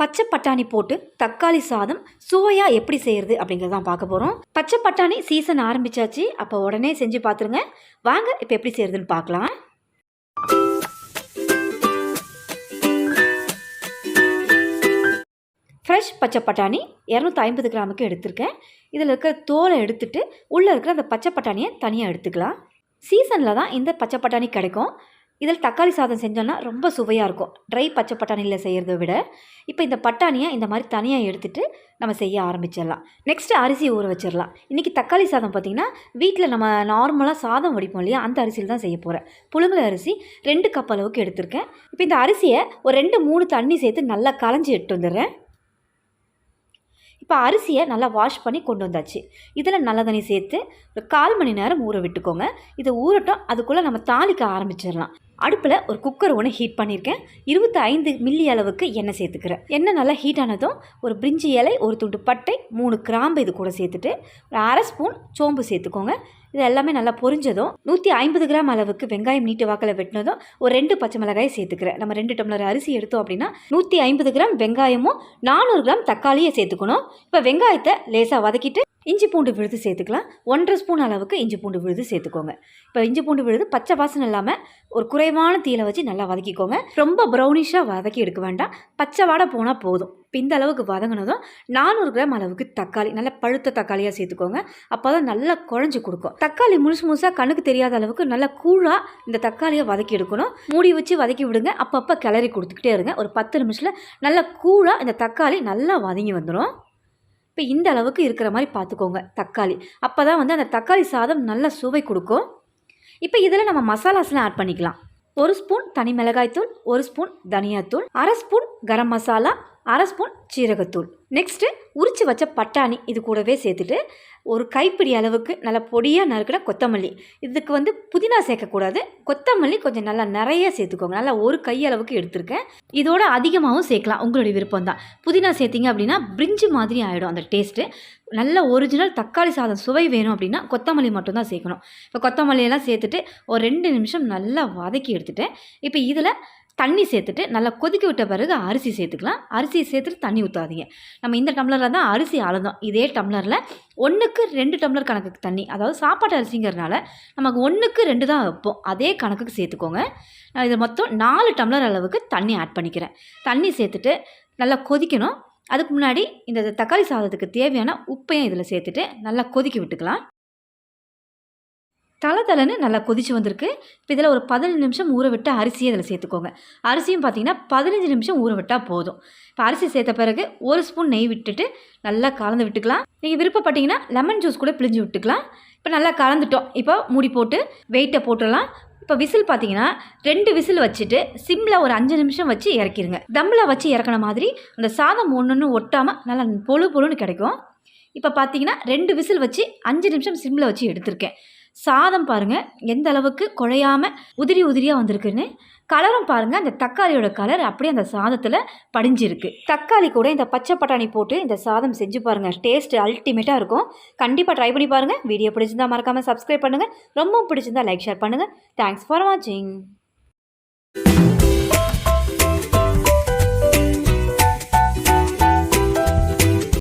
பச்சை பட்டாணி போட்டு தக்காளி சாதம் சுவையாக எப்படி செய்கிறது அப்படிங்கிறது தான் பார்க்க போகிறோம் பச்சை பட்டாணி சீசன் ஆரம்பிச்சாச்சு. அப்போ உடனே செஞ்சு பார்த்துருங்க வாங்க இப்போ எப்படி செய்கிறதுன்னு பார்க்கலாம். ஃப்ரெஷ் பச்சை பட்டாணி இரநூத்தி ஐம்பது கிராமுக்கு எடுத்திருக்கேன். இதில் இருக்கிற தோலை எடுத்துட்டு உள்ளே இருக்கிற அந்த பச்சை பட்டாணியை தனியாக எடுத்துக்கலாம். சீசனில் தான் இந்த பச்சை பட்டாணி கிடைக்கும். இதில் தக்காளி சாதம் செஞ்சோன்னா ரொம்ப சுவையாக இருக்கும். ட்ரை பச்சை பட்டாணியில் செய்கிறத விட இப்போ இந்த பட்டாணியை இந்த மாதிரி தனியாக எடுத்துகிட்டு நம்ம செய்ய ஆரம்பிச்சிடலாம். நெக்ஸ்ட்டு அரிசி ஊற வச்சிடலாம். இன்றைக்கி தக்காளி சாதம் பார்த்திங்கன்னா வீட்டில் நம்ம நார்மலாக சாதம் வடிப்போம் இல்லையா? அந்த அரிசியில் தான் செய்ய போகிறேன் புழுங்கல் அரிசி ரெண்டு கப் அளவுக்கு எடுத்திருக்கேன். இப்போ இந்த அரிசியை ஒரு ரெண்டு மூணு தண்ணி சேர்த்து நல்லா களைஞ்சி எடுத்து வந்துடுறேன். இப்போ அரிசியை நல்லா வாஷ் பண்ணி கொண்டு வந்தாச்சு. இதில் நல்ல தண்ணி சேர்த்து ஒரு கால் மணி நேரம் ஊற விட்டுக்கோங்க. இதை ஊறட்டும். அதுக்குள்ளே நம்ம தாளிக்க ஆரம்பிச்சிடலாம். அடுப்பில் ஒரு குக்கர் ஒன்று ஹீட் பண்ணியிருக்கேன் இருபத்தி ஐந்து மில்லி அளவுக்கு எண்ணெய் சேர்த்துக்கிறேன். எண்ணெய் நல்லா ஹீட் ஆனதும் ஒரு பிரிஞ்சி இலை ஒரு துண்டு பட்டை மூணு கிராம்பு இது கூட சேர்த்துட்டு ஒரு அரை ஸ்பூன் சோம்பு சேர்த்துக்கோங்க. இது எல்லாமே நல்லா பொரிஞ்சதும் நூற்றி ஐம்பது கிராம் அளவுக்கு வெங்காயம் நீட்டு வாக்கில் வெட்டினதும் ஒரு ரெண்டு பச்சை மிளகாயை சேர்த்துக்கிறேன். நம்ம ரெண்டு டம்ளர் அரிசி எடுத்தோம் அப்படின்னா நூற்றி ஐம்பது கிராம் வெங்காயமும் நானூறு கிராம் தக்காளியை சேர்த்துக்கணும். இப்போ வெங்காயத்தை லேசாக வதக்கிட்டு இஞ்சி பூண்டு விழுது சேர்த்துக்கலாம். ஒன்றரை ஸ்பூன் அளவுக்கு இஞ்சி பூண்டு விழுது சேர்த்துக்கோங்க. இப்போ இஞ்சி பூண்டு விழுது பச்சை வாசனை இல்லாமல் ஒரு குறைவான தீயில வச்சு நல்லா வதக்கிக்கோங்க. ரொம்ப ப்ரௌனிஷாக வதக்கி எடுக்க வேண்டாம். பச்சை வாடை போனால் போதும். இப்போ இந்த அளவுக்கு வதங்கினதும் நானூறு கிராம் அளவுக்கு தக்காளி நல்லா பழுத்த தக்காளியாக சேர்த்துக்கோங்க. அப்போ தான் நல்லா குழஞ்சி கொடுக்கும். தக்காளி முழுசு முழுசாக கணக்கு தெரியாத அளவுக்கு நல்லா கூழாக இந்த தக்காளியை வதக்கி எடுக்கணும். மூடி வச்சு வதக்கி விடுங்க. அப்பப்போ கிளறி கொடுத்துக்கிட்டே இருங்க. ஒரு பத்து நிமிஷத்தில் நல்லா கூழாக இந்த தக்காளி நல்லா வதங்கி வந்துடும் இப்போ இந்த அளவுக்கு இருக்கிற மாதிரி பார்த்துக்கோங்க தக்காளி. அப்போ தான் வந்து அந்த தக்காளி சாதம் நல்ல சுவை கொடுக்கும். இப்போ இதில் நம்ம மசாலாஸ்லாம் ஆட் பண்ணிக்கலாம். ஒரு ஸ்பூன் தனி மிளகாய்த்தூள் ஒரு ஸ்பூன் தனியாத்தூள் அரை ஸ்பூன் கரம் மசாலா அரை ஸ்பூன் சீரகத்தூள். நெக்ஸ்ட்டு உரித்து வச்ச பட்டாணி இது கூடவே சேர்த்துட்டு ஒரு கைப்பிடி அளவுக்கு நல்லா பொடியாக நறுக்கிற கொத்தமல்லி. இதுக்கு வந்து புதினா சேர்க்கக்கூடாது. கொத்தமல்லி கொஞ்சம் நல்லா நிறைய சேர்த்துக்கோங்க. நல்லா ஒரு கை அளவுக்கு எடுத்திருக்கேன். இதோட அதிகமாகவும் சேர்க்கலாம். உங்களுடைய விருப்பம் தான் புதினா சேர்த்திங்க அப்படின்னா பிரிஞ்சு மாதிரி ஆகிடும் அந்த டேஸ்ட்டு. நல்ல ஒரிஜினல் தக்காளி சாதம் சுவை வேணும் அப்படின்னா கொத்தமல்லி மட்டும்தான் சேர்க்கணும். இப்போ கொத்தமல்லியெல்லாம் சேர்த்துட்டு ஒரு ரெண்டு நிமிஷம் நல்லா வதக்கி எடுத்துட்டேன். இப்போ இதில் தண்ணி சேர்த்துட்டு நல்லா கொதிக்க விட்ட பிறகு அரிசி சேர்த்துக்கலாம். அரிசி சேர்த்துட்டு தண்ணி ஊற்றாதீங்க நம்ம இந்த டம்ளரில் தான் அரிசி அளந்தோம் இதே டம்ளரில் ஒன்றுக்கு ரெண்டு டம்ளர் கணக்குக்கு தண்ணி. அதாவது சாப்பாட்டு அரிசிங்கிறனால நமக்கு ஒன்றுக்கு ரெண்டு தான் வைப்போம். அதே கணக்குக்கு சேர்த்துக்கோங்க. நான் இதை மொத்தம் நாலு டம்ளர் அளவுக்கு தண்ணி ஆட் பண்ணிக்கிறேன். தண்ணி சேர்த்துட்டு நல்லா கொதிக்கணும். அதுக்கு முன்னாடி இந்த தக்காளி சாதத்துக்கு தேவையான உப்பையும் இதில் சேர்த்துட்டு நல்லா கொதிக்க விட்டுக்கலாம். தலை தலைன்னு நல்லா கொதிச்சு வந்திருக்கு. இப்போ இதில் ஒரு பதினஞ்சு நிமிஷம் ஊற விட்டு அரிசியை இதில் சேர்த்துக்கோங்க. அரிசியும் பார்த்தீங்கன்னா பதினஞ்சு நிமிஷம் ஊற விட்டால் போதும். இப்போ அரிசி சேர்த்த பிறகு ஒரு ஸ்பூன் நெய் விட்டுட்டு நல்லா கலந்து விட்டுக்கலாம். நீங்கள் விருப்பப்பட்டீங்கன்னா லெமன் ஜூஸ் கூட பிழிஞ்சு விட்டுக்கலாம். இப்போ நல்லா கலந்துட்டோம். இப்போ மூடி போட்டு வெயிட்டை போட்டுடலாம். இப்போ விசில் பார்த்தீங்கன்னா ரெண்டு விசில் வச்சுட்டு சிம்மில் ஒரு அஞ்சு நிமிஷம் வச்சு இறக்கிடுங்க தம்மில் வச்சு இறக்கின மாதிரி அந்த சாதம் ஒன்று ஒன்று ஒட்டாமல் நல்லா பொழு பொழுன்னு கிடைக்கும். இப்போ பார்த்தீங்கன்னா ரெண்டு விசில் வச்சு அஞ்சு நிமிஷம் சிம்மில் வச்சு எடுத்திருக்கேன். சாதம் பாருங்கள் எந்த அளவுக்கு குழையாமல் உதிரி உதிரியாக வந்திருக்குன்னு. கலரும் பாருங்கள் அந்த தக்காளியோட கலர் அப்படியே அந்த சாதத்தில் படிஞ்சிருக்கு. தக்காளி கூட இந்த பச்சை பட்டாணி போட்டு இந்த சாதம் செஞ்சு பாருங்கள் டேஸ்ட் அல்டிமேட்டாக இருக்கும். கண்டிப்பாக ட்ரை பண்ணி பாருங்கள் வீடியோ பிடிச்சிருந்தா மறக்காமல் சப்ஸ்கிரைப் பண்ணுங்கள் ரொம்ப பிடிச்சிருந்தா லைக் ஷேர் பண்ணுங்கள் தேங்க்ஸ் ஃபார் வாட்சிங்